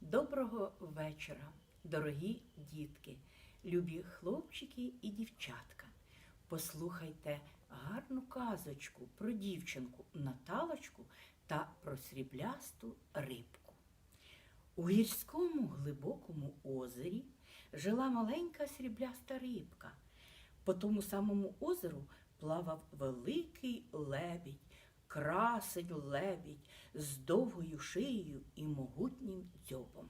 Доброго вечора, дорогі дітки, любі хлопчики і дівчатка. Послухайте гарну казочку про дівчинку Наталочку та про сріблясту рибку. У гірському глибокому озері жила маленька срібляста рибка. По тому самому озеру плавав великий лебідь, красень лебідь з довгою шиєю і могутнім дзьобом.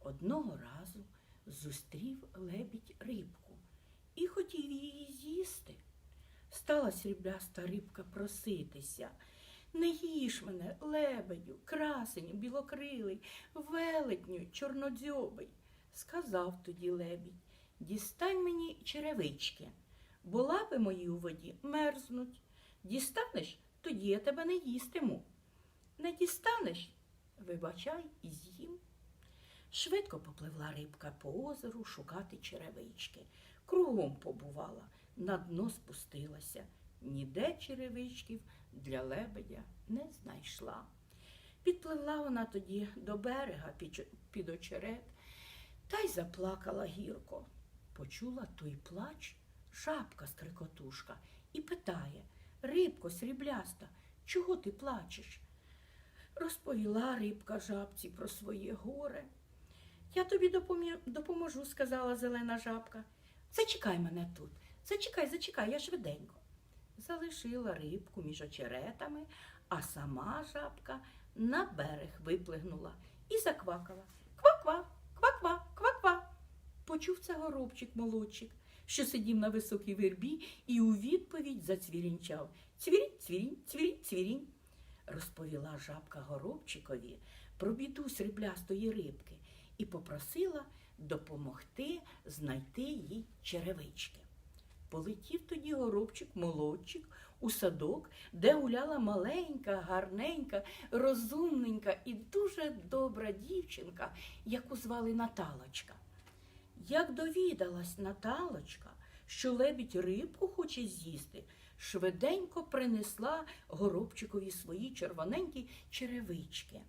Одного разу зустрів лебідь рибку і хотів її з'їсти. Стала срібляста рибка проситися. Не їж мене, лебедю, красеню, білокрилий, велетню, чорнодзьобий. Сказав тоді лебідь, дістань мені черевички, бо лапи мої у воді мерзнуть. Дістанеш, тоді я тебе не їстиму. Не дістанеш, вибачай і з'їм. Швидко попливла рибка по озеру шукати черевички. Кругом побувала, на дно спустилася. Ніде черевичків для лебедя не знайшла. Підпливла вона тоді до берега під, очерет та й заплакала гірко. Почула той плач жабка скрикотушка і питає Рибко срібляста, чого ти плачеш? Розповіла рибка жабці про своє горе. Я тобі допоможу, сказала зелена жабка. Зачекай мене тут. Зачекай, зачекай, я швиденько. Залишила рибку між очеретами, а сама жабка на берег виплигнула і заквакала. Ква-ква, ква-ква, ква-ква. Почув це горобчик молодчик, що сидів на високій вербі і у відповідь зацвірінчав. Цвірінь, цвірінь, цвірінь, цвірінь. Розповіла жабка горобчикові про біду сріблястої рибки і попросила допомогти знайти їй черевички. Полетів тоді горобчик молодчик у садок, де гуляла маленька, гарненька, розумненька і дуже добра дівчинка, яку звали Наталочка. Як довідалась Наталочка, що лебідь рибку хоче з'їсти, швиденько принесла горобчикові свої червоненькі черевички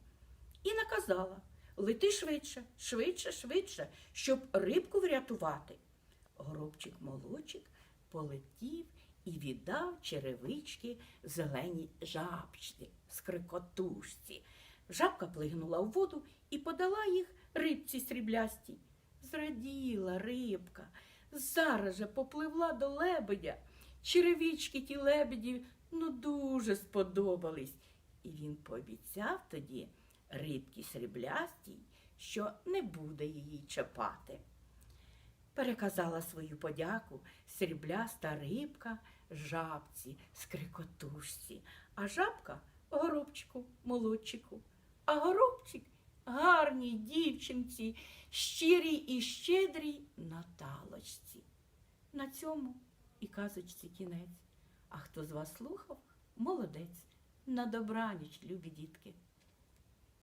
і наказала лети швидше, швидше, швидше, щоб рибку врятувати. Горобчик молодчик полетів і віддав черевички зеленій жабці, скрикотушці. Жабка плигнула в воду і подала їх рибці сріблястій. Зраділа рибка, зараз же попливла до лебедя. Черевички ті лебеді ну дуже сподобались. І він пообіцяв тоді рибці сріблястій, що не буде її чіпати. Переказала свою подяку срібляста рибка жабці, скрикотушці, а жабка горобчику, молодчику, а горобчик гарній дівчинці, щирій і щедрій Наталочці. На цьому і казочці кінець. А хто з вас слухав, молодець. На добраніч, любі дітки.